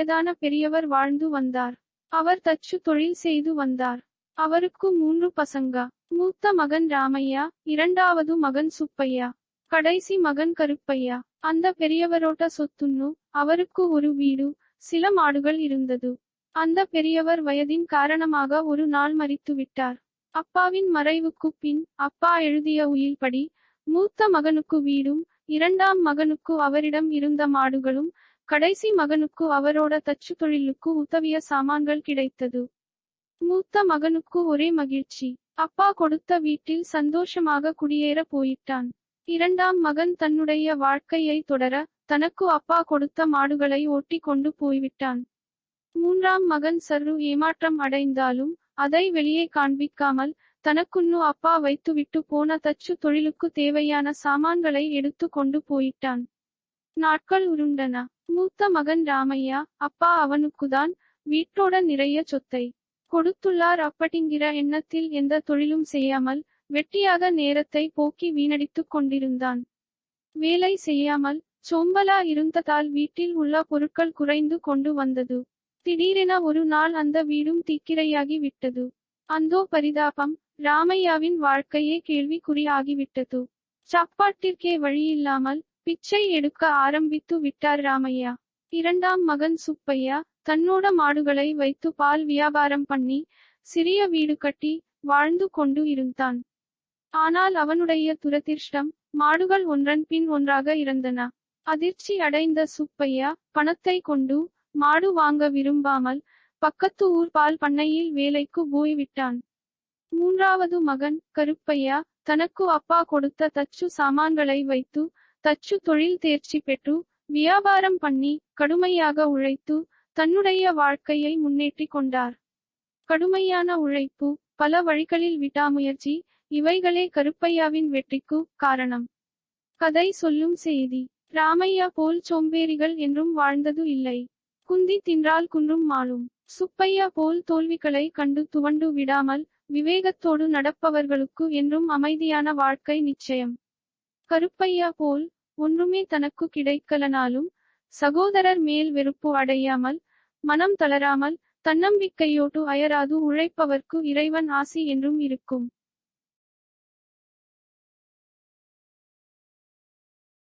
வயதான பெரியவர் வாழ்ந்து வந்தார். அவர் தச்சு தொழில் செய்து வந்தார். அவருக்கு மூன்று பசங்க. மூத்த மகன் ராமையா இரண்டாவது மகன் சுப்பையா கடைசி மகன் கருப்பையா. அந்த பெரியவரோட சொத்துன்னு அவருக்கு ஒரு வீடு சில மாடுகள் இருந்தது. அந்த பெரியவர் வயதின் காரணமாக ஒரு நாள் மறித்து விட்டார். அப்பாவின் மறைவுக்கு பின் அப்பா எழுதிய உயில்படி மூத்த மகனுக்கு வீடும் இரண்டாம் மகனுக்கு அவரிடம் இருந்த மாடுகளும் கடைசி மகனுக்கு அவரோட தச்சு தொழிலுக்கு உதவிய சாமான்கள் கிடைத்தது. மூத்த மகனுக்கு ஒரே மகிழ்ச்சி. அப்பா கொடுத்த வீட்டில் சந்தோஷமாக குடியேற போயிட்டான். இரண்டாம் மகன் தன்னுடைய வாழ்க்கையை தொடர தனக்கு அப்பா கொடுத்த மாடுகளை ஓட்டி கொண்டு போய்விட்டான். மூன்றாம் மகன் சர்ரு ஏமாற்றம் அடைந்தாலும் அதை வெளியே காண்பிக்காமல் தனக்குன்னு அப்பா வைத்துவிட்டு போன தச்சு தொழிலுக்கு தேவையான சாமான்களை எடுத்து கொண்டு போயிட்டான். நாட்கள் உருண்டன. மூத்த மகன் ராமையா அப்பா அவனுக்குதான் வீட்டோட நிறைய சொத்தை கொடுத்துள்ளார். அப்படிங்கிற எண்ணத்தில் எந்த தொழிலும் செய்யாமல் வெட்டியாக நேரத்தை போக்கி வீணடித்துக் கொண்டிருந்தான். வேலை செய்யாமல் சோம்பலா இருந்ததால் வீட்டில் உள்ள பொருட்கள் குறைந்து கொண்டு வந்தது. திடீரென ஒரு நாள் அந்த வீடும் தீக்கிரையாகி விட்டது. அந்தோ பரிதாபம் ராமையாவின் வாழ்க்கையே கேள்விக்குறி ஆகிவிட்டது சாப்பாட்டிற்கே வழியில்லாமல் பிச்சை எடுக்க ஆரம்பித்து விட்டார் ராமையா. இரண்டாம் மகன் சுப்பையா தன்னோட மாடுகளை வைத்து பால் வியாபாரம் பண்ணி சிறிய வீடு கட்டி வாழ்ந்து கொண்டு இருந்தான். ஆனால் அவனுடைய துரதிர்ஷ்டம் மாடுகள் ஒன்றன் பின் ஒன்றாக இருந்தன. அதிர்ச்சி அடைந்த சுப்பையா பணத்தை கொண்டு மாடு வாங்க விரும்பாமல் பக்கத்து ஊர் பால் பண்ணையில் வேலைக்கு போய்விட்டான் மூன்றாவது மகன் கருப்பையா தனக்கு அப்பா கொடுத்த தச்சு சாமான்களை வைத்து தச்சு தொழில் தேர்ச்சி பெற்று வியாபாரம் பண்ணி கடுமையாக உழைத்து தன்னுடைய வாழ்க்கையை முன்னேற்றி கொண்டார். கடுமையான உழைப்பு பல வழிகளில் விடாமுயற்சி இவைகளே கருப்பையாவின் வெற்றிக்கு காரணம். கதை சொல்லும் செய்தி ராமையா போல் சோம்பேறிகள் என்றும் வாழ்ந்தது இல்லை. குந்தி தின்றால் குன்றும் மாளும் சுப்பையா போல் தோல்விகளை கண்டு துவண்டு விடாமல் விவேகத்தோடு நடப்பவர்களுக்கு என்றும் அமைதியான வாழ்க்கை நிச்சயம். கருப்பையா போல் ஒன்றுமே தனக்கு கிடைக்கலனாலும் சகோதரர் மேல் வெறுப்பு அடையாமல் மனம் தளராமல் தன்னம்பிக்கையோடு அயராது உழைப்பவர்க்கு இறைவன் ஆசி என்றும் இருக்கும்.